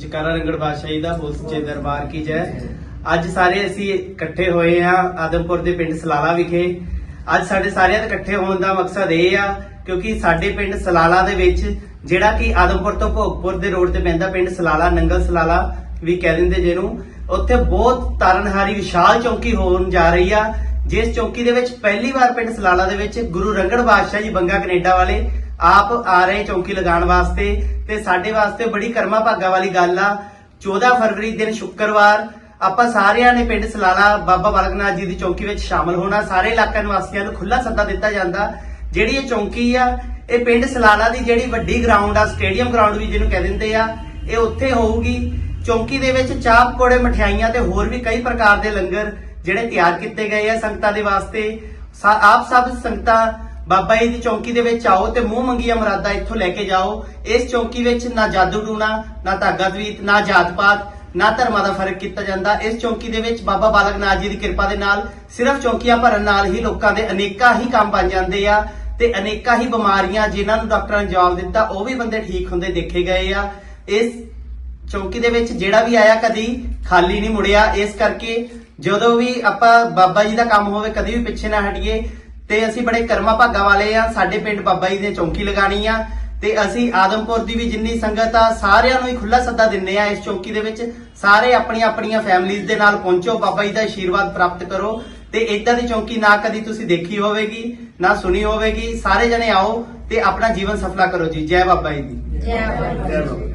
ਜੈਕਾਰਾ ਰੰਗੜ ਬਾਦਸ਼ਾਹੀ ਦਾ ਬੋਲ ਸੱਚੇ ਦਰਬਾਰ ਕੀ ਜੈ। ਅੱਜ ਸਾਰੇ ਅਸੀਂ ਇਕੱਠੇ ਹੋਏ ਆ ਆਦਮਪੁਰ ਦੇ ਪਿੰਡ ਸਲਾਲਾ ਵਿਖੇ। ਅੱਜ ਸਾਡੇ ਸਾਰਿਆਂ ਦੇ ਇਕੱਠੇ ਹੋਣ ਦਾ ਮਕਸਦ ਇਹ ਆ, ਕਿਉਂਕਿ ਸਾਡੇ ਪਿੰਡ ਸਲਾਲਾ ਦੇ ਵਿੱਚ ਜਿਹੜਾ ਕਿ ਆਦਮਪੁਰ ਤੋਂ ਭੋਗਪੁਰ ਦੇ ਰੋਡ ਤੇ ਪੈਂਦਾ ਪਿੰਡ ਸਲਾਲਾ, ਨੰਗਲ ਸਲਾਲਾ ਵੀ ਕਹਿ ਦਿੰਦੇ ਜਿਹਨੂੰ। ਉੱਥੇ ਬਹੁਤ ਤਾਰਨਹਾਰੀ ਵਿਸ਼ਾਲ ਚੌਂਕੀ ਹੋਣ ਜਾ ਰਹੀ ਆ, ਜਿਸ ਚੌਂਕੀ ਦੇ ਵਿੱਚ ਪਹਿਲੀ ਵਾਰ ਪਿੰਡ ਸਲਾਲਾ ਦੇ ਵਿੱਚ ਗੁਰੂ ਰੰਗੜ ਬਾਦਸ਼ਾਹ ਜੀ ਬੰਗਾ ਕੈਨੇਡਾ ਵਾਲੇ ਆਪ ਆ ਰਹੇ ਚੌਂਕੀ ਲਗਾਉਣ ਵਾਸਤੇ ਤੇ ਸਾਡੇ ਵਾਸਤੇ ਬੜੀ ਕਰਮਾ ਭਾਗਾ ਵਾਲੀ ਗੱਲ ਆ। 14 ਫਰਵਰੀ ਦਿਨ ਸ਼ੁੱਕਰਵਾਰ, ਆਪਾਂ ਸਾਰਿਆਂ ਨੇ ਪਿੰਡ ਸਲਾਲਾ ਬਾਬਾ ਬਾਲਕਨਾਥ ਜੀ ਦੀ ਚੌਂਕੀ ਵਿੱਚ ਸ਼ਾਮਲ ਹੋਣਾ। ਸਾਰੇ ਇਲਾਕਾ ਨਿਵਾਸੀਆਂ ਨੂੰ ਖੁੱਲਾ ਸੱਦਾ ਦਿੱਤਾ ਜਾਂਦਾ। ਜਿਹੜੀ ਇਹ ਚੌਂਕੀ ਆ, ਇਹ ਪਿੰਡ ਸਲਾਲਾ ਦੀ ਜਿਹੜੀ ਵੱਡੀ ਗਰਾਊਂਡ ਆ ਸਟੇਡੀਅਮ ਗਰਾਊਂਡ ਵੀ ਜਿਹਨੂੰ ਕਹਿ ਦਿੰਦੇ ਆ, ਇਹ ਉੱਥੇ ਹੋਊਗੀ। ਚੌਂਕੀ ਦੇ ਵਿੱਚ ਚਾਹ ਪਕੌੜੇ, ਮਠਿਆਈਆਂ ਤੇ ਹੋਰ ਵੀ ਕਈ ਪ੍ਰਕਾਰ ਦੇ ਲੰਗਰ ਜਿਹੜੇ ਤਿਆਰ ਕੀਤੇ ਗਏ ਆ ਸੰਗਤਾਂ ਦੇ ਵਾਸਤੇ। ਸਾ- ਆਪ ਸਭ ਸੰਗਤਾਂ ਬਾਬਾ ਜੀ ਦੀ ਚੌਂਕੀ ਦੇ ਵਿੱਚ ਆਓ ਤੇ ਮੂੰਹ ਮੰਗੀਆਂ ਮੁਰਾਦਾਂ ਇੱਥੋਂ ਲੈ ਕੇ ਜਾਓ। ਇਸ ਚੌਂਕੀ ਵਿੱਚ ਨਾ ਜਾਦੂ ਟੂਣਾ, ਨਾ ਧਾਗਾ ਤਵੀਤ ਨਾ ਜਾਤ ਪਾਤ ਨਾ ਧਰਮਾਂ ਦਾ ਫ਼ਰਕ ਕੀਤਾ ਜਾਂਦਾ। ਇਸ ਚੌਂਕੀ ਦੇ ਵਿੱਚ ਬਾਬਾ ਬਾਲਕ ਨਾਥ ਜੀ ਦੀ ਕਿਰਪਾ ਦੇ ਨਾਲ ਸਿਰਫ ਚੌਂਕੀਆਂ ਭਰਨ ਨਾਲ ਹੀ ਲੋਕਾਂ ਦੇ ਅਨੇਕਾਂ ਹੀ ਕੰਮ ਬਣ ਜਾਂਦੇ ਆ ਤੇ ਅਨੇਕਾਂ ਹੀ ਬਿਮਾਰੀਆਂ ਜਿਨ੍ਹਾਂ ਨੂੰ ਡਾਕਟਰਾਂ ਨੇ ਜਵਾਬ ਦਿੱਤਾ, ਉਹ ਵੀ ਬੰਦੇ ਠੀਕ ਹੁੰਦੇ ਦੇਖੇ ਗਏ ਆ। ਇਸ ਚੌਂਕੀ ਦੇ ਵਿੱਚ ਜਿਹੜਾ ਵੀ ਆਇਆ ਕਦੀ ਖਾਲੀ ਨਹੀਂ ਮੁੜਿਆ। ਇਸ ਕਰਕੇ ਜਦੋਂ ਵੀ ਆਪਾਂ ਬਾਬਾ ਜੀ ਦਾ ਕੰਮ ਹੋਵੇ, ਕਦੀ ਵੀ ਪਿੱਛੇ ਨਾ ਹਟੀਏ। ਤੇ ਅਸੀਂ ਬੜੇ ਕਰਮਾ ਭਾਗਾ ਵਾਲੇ ਆ, ਸਾਡੇ ਪਿੰਡ ਬਾਬਾ ਜੀ ਨੇ ਚੌਂਕੀ ਲਗਾਣੀ ਆ, ਤੇ ਅਸੀਂ ਆਦਮਪੁਰ ਦੀ ਵੀ ਜਿੰਨੀ ਸੰਗਤ ਆ, ਸਾਰਿਆਂ ਨੂੰ ਹੀ ਖੁੱਲਾ ਸੱਦਾ ਦਿੰਨੇ ਆ ਇਸ ਚੌਂਕੀ ਦੇ ਵਿੱਚ। ਸਾਰੇ ਆਪਣੀਆਂ ਆਪਣੀਆਂ ਫੈਮਲੀਆਂ ਦੇ ਨਾਲ ਪਹੁੰਚੋ, ਬਾਬਾ ਜੀ ਦਾ ਆਸ਼ੀਰਵਾਦ ਪ੍ਰਾਪਤ ਕਰੋ। ਤੇ ਇਦਾਂ ਦੀ ਚੌਂਕੀ ਨਾ ਕਦੀ ਤੁਸੀਂ ਦੇਖੀ ਹੋਵੇਗੀ, ਨਾ ਸੁਣੀ ਹੋਵੇਗੀ। ਸਾਰੇ ਜਣੇ ਆਓ ਤੇ ਆਪਣਾ ਜੀਵਨ ਸਫਲਾ ਕਰੋ ਜੀ। ਜੈ ਬਾਬਾ ਜੀ ਦੀ। ਜੈ ਬਾਬਾ